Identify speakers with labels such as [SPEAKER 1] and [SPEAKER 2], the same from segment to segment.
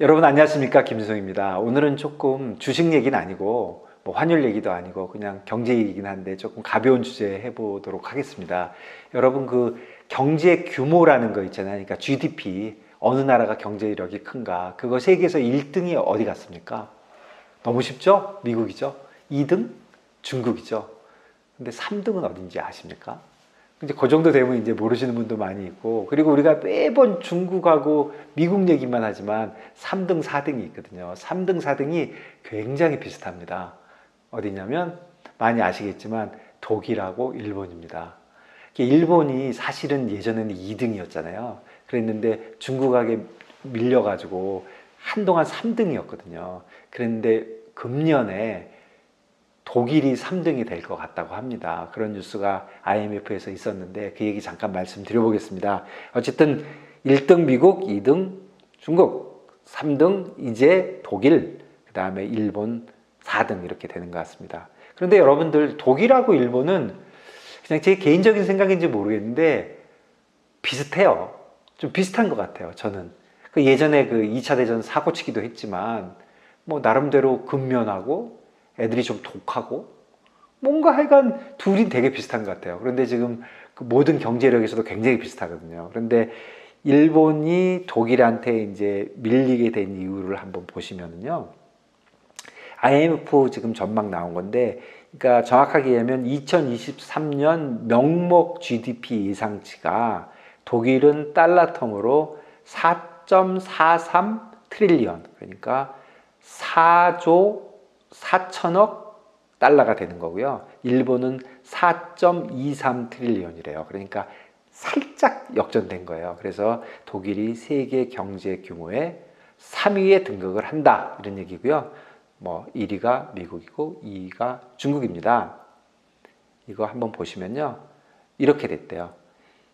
[SPEAKER 1] 여러분 안녕하십니까 김수성입니다. 오늘은 조금 주식 얘기는 아니고 뭐 환율 얘기도 아니고 그냥 경제 얘기긴 한데 조금 가벼운 주제 해보도록 하겠습니다. 여러분 그 경제 규모라는 거 있잖아요. 그러니까 GDP 어느 나라가 경제력이 큰가 그거 세계에서 1등이 어디 갔습니까? 너무 쉽죠? 미국이죠. 2등 중국이죠. 근데 3등은 어딘지 아십니까? 이제 그 정도 되면 이제 모르시는 분도 많이 있고 그리고 우리가 매번 중국하고 미국 얘기만 하지만 3등, 4등이 있거든요. 3등, 4등이 굉장히 비슷합니다. 어디냐면 많이 아시겠지만 독일하고 일본입니다. 일본이 사실은 예전에는 2등이었잖아요. 그랬는데 중국하게 밀려가지고 한동안 3등이었거든요. 그런데 금년에 독일이 3등이 될 것 같다고 합니다. 그런 뉴스가 IMF에서 있었는데 그 얘기 잠깐 말씀드려보겠습니다. 어쨌든 1등 미국, 2등 중국, 3등 이제 독일, 그 다음에 일본 4등 이렇게 되는 것 같습니다. 그런데 여러분들 독일하고 일본은 그냥 제 개인적인 생각인지 모르겠는데 비슷해요. 좀 비슷한 것 같아요. 저는 그 예전에 그 2차 대전 사고치기도 했지만 뭐 나름대로 근면하고 애들이 좀 독하고 뭔가 하여간 둘이 되게 비슷한 것 같아요. 그런데 지금 그 모든 경제력에서도 굉장히 비슷하거든요. 그런데 일본이 독일한테 이제 밀리게 된 이유를 한번 보시면은요. IMF 지금 전망 나온 건데, 그러니까 정확하게 얘기하면 2023년 명목 GDP 예상치가 독일은 달러 텀으로 4.43 트릴리언, 그러니까 4조 4천억 달러가 되는 거고요. 일본은 4.23 트릴리언이래요. 그러니까 살짝 역전된 거예요. 그래서 독일이 세계 경제 규모의 3위에 등극을 한다. 이런 얘기고요. 뭐 1위가 미국이고 2위가 중국입니다. 이거 한번 보시면요. 이렇게 됐대요.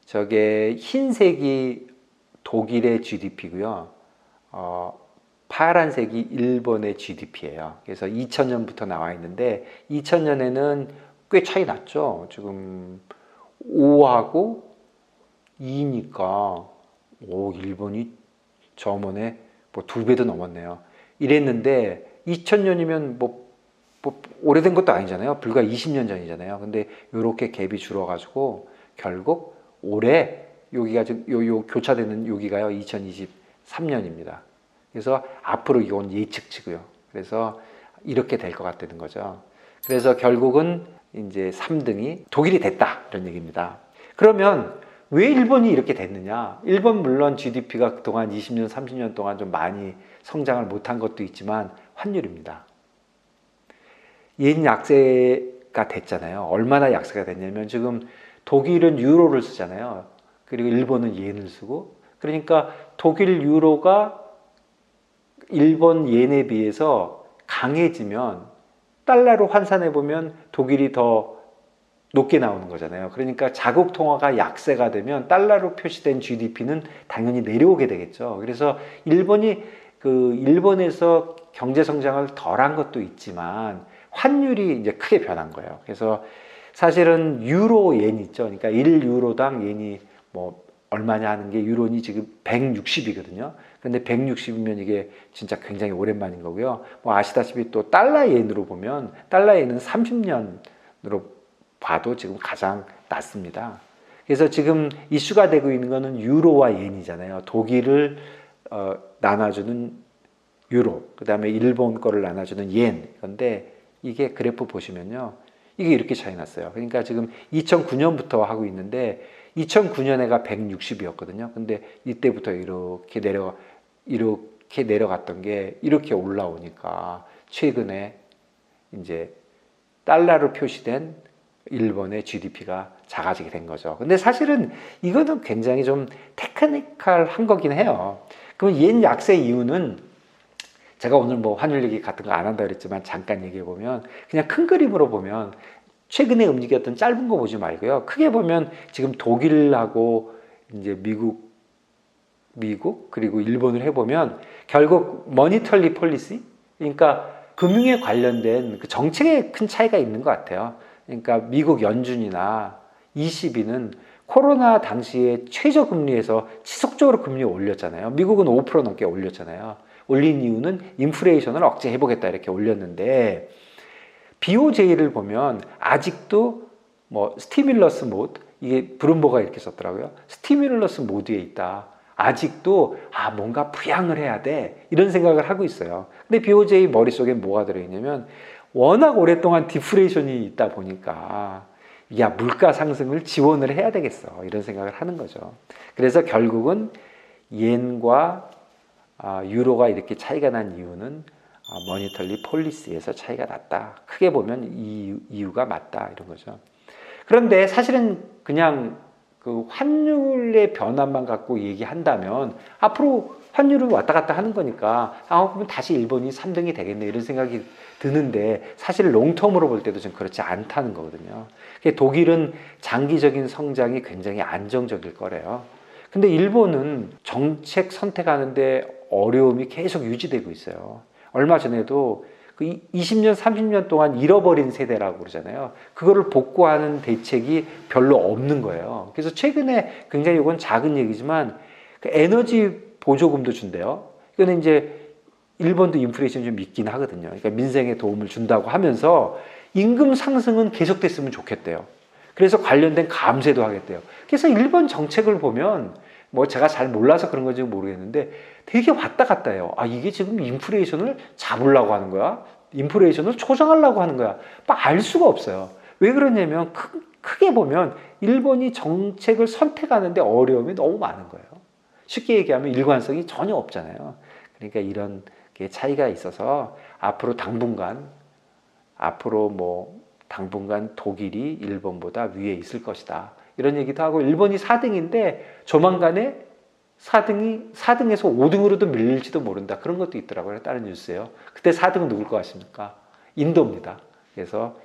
[SPEAKER 1] 저게 흰색이 독일의 GDP고요. 어, 파란색이 일본의 GDP예요. 그래서 2000년부터 나와 있는데 2000년에는 꽤 차이 났죠. 지금 5하고 2니까 오 일본이 저번에 뭐 두 배도 넘었네요. 이랬는데 2000년이면 뭐, 뭐 오래된 것도 아니잖아요. 불과 20년 전이잖아요. 근데 이렇게 갭이 줄어가지고 결국 올해 여기가 지금 요, 요 교차되는 여기가요 2023년입니다. 그래서 앞으로 이건 예측치고요. 그래서 이렇게 될 것 같다는 거죠. 그래서 결국은 이제 3등이 독일이 됐다 이런 얘기입니다. 그러면 왜 일본이 이렇게 됐느냐? 일본 물론 GDP가 그동안 20년, 30년 동안 좀 많이 성장을 못한 것도 있지만 환율입니다. yen 약세가 됐잖아요. 얼마나 약세가 됐냐면 지금 독일은 유로를 쓰잖아요. 그리고 일본은 yen을 쓰고 그러니까 독일 유로가 일본 yen에 비해서 강해지면 달러로 환산해 보면 독일이 더 높게 나오는 거잖아요. 그러니까 자국 통화가 약세가 되면 달러로 표시된 GDP는 당연히 내려오게 되겠죠. 그래서 일본이 그 일본에서 경제 성장을 덜한 것도 있지만 환율이 이제 크게 변한 거예요. 그래서 사실은 유로 yen 있죠. 그러니까 1유로당 yen이 뭐 얼마냐 하는 게 유로니 지금 160이거든요. 근데 160이면 이게 진짜 굉장히 오랜만인 거고요. 뭐 아시다시피 또 달러 엔으로 보면 달러 엔은 30년으로 봐도 지금 가장 낮습니다. 그래서 지금 이슈가 되고 있는 거는 유로와 엔이잖아요. 독일을 어, 나눠주는 유로, 그 다음에 일본 거를 나눠주는 옌. 그런데 이게 그래프 보시면요. 이게 이렇게 차이 났어요. 그러니까 지금 2009년부터 하고 있는데 2009년에가 160이었거든요. 근데 이때부터 이렇게 내려 이렇게 내려갔던 게 이렇게 올라오니까 최근에 이제 달러로 표시된 일본의 GDP가 작아지게 된 거죠. 근데 사실은 이거는 굉장히 좀 테크니컬한 거긴 해요. 그럼 옌 약세 이유는 제가 오늘 뭐 환율 얘기 같은 거 안 한다 그랬지만 잠깐 얘기해 보면 그냥 큰 그림으로 보면 최근에 움직였던 짧은 거 보지 말고요. 크게 보면 지금 독일하고 이제 미국 미국 그리고 일본을 해보면 결국 머니털리 폴리시 그러니까 금융에 관련된 그 정책에 큰 차이가 있는 것 같아요. 그러니까 미국 연준이나 ECB는 코로나 당시에 최저 금리에서 지속적으로 금리 올렸잖아요. 미국은 5% 넘게 올렸잖아요. 올린 이유는 인플레이션을 억제해 보겠다 이렇게 올렸는데 BOJ를 보면 아직도 뭐 스티뮬러스 모드 이게 브룸버가 이렇게 썼더라고요. 스티뮬러스 모드에 있다. 아직도 아 뭔가 부양을 해야 돼 이런 생각을 하고 있어요. 근데 BOJ 머릿속에 뭐가 들어있냐면 워낙 오랫동안 디플레이션이 있다 보니까 야 물가 상승을 지원을 해야 되겠어 이런 생각을 하는 거죠. 그래서 결국은 옌과 아, 유로가 이렇게 차이가 난 이유는 아, 머니털리 폴리스에서 차이가 났다. 크게 보면 이 이유가 맞다 이런 거죠. 그런데 사실은 그냥 그 환율의 변화만 갖고 얘기한다면 앞으로 환율은 왔다 갔다 하는 거니까 아 그러면 다시 일본이 3등이 되겠네 이런 생각이 드는데 사실 롱텀으로 볼 때도 좀 그렇지 않다는 거거든요. 독일은 장기적인 성장이 굉장히 안정적일 거래요. 근데 일본은 정책 선택하는데 어려움이 계속 유지되고 있어요. 얼마 전에도 그 20년, 30년 동안 잃어버린 세대라고 그러잖아요. 그거를 복구하는 대책이 별로 없는 거예요. 그래서 최근에 굉장히 이건 작은 얘기지만 그 에너지 보조금도 준대요. 이거는 이제 일본도 인플레이션 좀 있긴 하거든요. 그러니까 민생에 도움을 준다고 하면서 임금 상승은 계속됐으면 좋겠대요. 그래서 관련된 감세도 하겠대요. 그래서 일본 정책을 보면 뭐 제가 잘 몰라서 그런 건지 모르겠는데 되게 왔다 갔다 해요. 아, 이게 지금 인플레이션을 잡으려고 하는 거야? 인플레이션을 조정하려고 하는 거야? 알 수가 없어요. 왜 그러냐면 크, 크게 보면 일본이 정책을 선택하는데 어려움이 너무 많은 거예요. 쉽게 얘기하면 일관성이 전혀 없잖아요. 그러니까 이런 게 차이가 있어서 앞으로 당분간 앞으로 뭐 당분간 독일이 일본보다 위에 있을 것이다. 이런 얘기도 하고 일본이 4등인데 조만간에 4등이 4등에서 5등으로도 밀릴지도 모른다. 그런 것도 있더라고요. 다른 뉴스에요. 그때 4등은 누굴 것 같습니까? 인도입니다. 그래서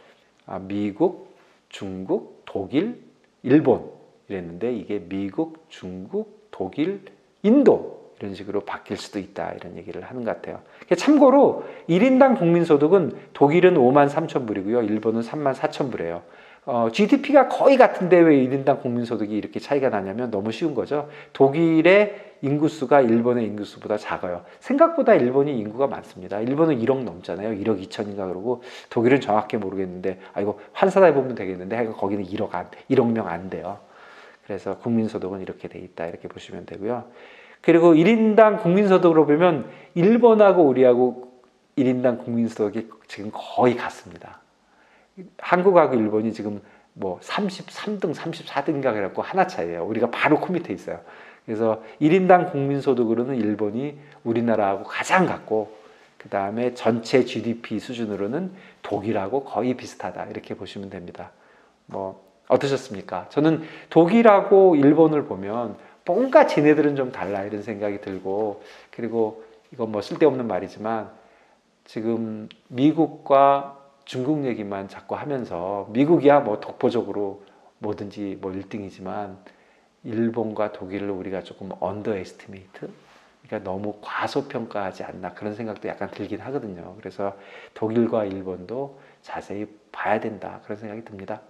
[SPEAKER 1] 아, 미국, 중국, 독일, 일본 이랬는데 이게 미국, 중국, 독일, 인도 이런 식으로 바뀔 수도 있다 이런 얘기를 하는 것 같아요. 참고로 1인당 국민소득은 독일은 5만 3천 불이고요. 일본은 3만 4천 불이에요. 어, GDP가 거의 같은데 왜 1인당 국민소득이 이렇게 차이가 나냐면 너무 쉬운 거죠. 독일의 인구수가 일본의 인구수보다 작아요. 생각보다 일본이 인구가 많습니다. 일본은 1억 넘잖아요. 1억 2천인가 그러고 독일은 정확히 모르겠는데 아 이거 환산해 보면 되겠는데 하여간 거기는 1억 안 1억 명 안 돼요. 그래서 국민소득은 이렇게 돼 있다 이렇게 보시면 되고요. 그리고 1인당 국민소득으로 보면 일본하고 우리하고 1인당 국민소득이 지금 거의 같습니다. 한국하고 일본이 지금 뭐 33등, 34등인가 그래갖고 하나 차이예요. 우리가 바로 코 밑에 있어요. 그래서 1인당 국민소득으로는 일본이 우리나라하고 가장 같고 그 다음에 전체 GDP 수준으로는 독일하고 거의 비슷하다 이렇게 보시면 됩니다. 뭐 어떠셨습니까? 저는 독일하고 일본을 보면 뭔가 쟤네들은 좀 달라 이런 생각이 들고 그리고 이건 뭐 쓸데없는 말이지만 지금 미국과 중국 얘기만 자꾸 하면서 미국이야 뭐 독보적으로 뭐든지 뭐 1등이지만 일본과 독일을 우리가 조금 언더 에스티메이트 그러니까 너무 과소평가하지 않나 그런 생각도 약간 들긴 하거든요. 그래서 독일과 일본도 자세히 봐야 된다 그런 생각이 듭니다.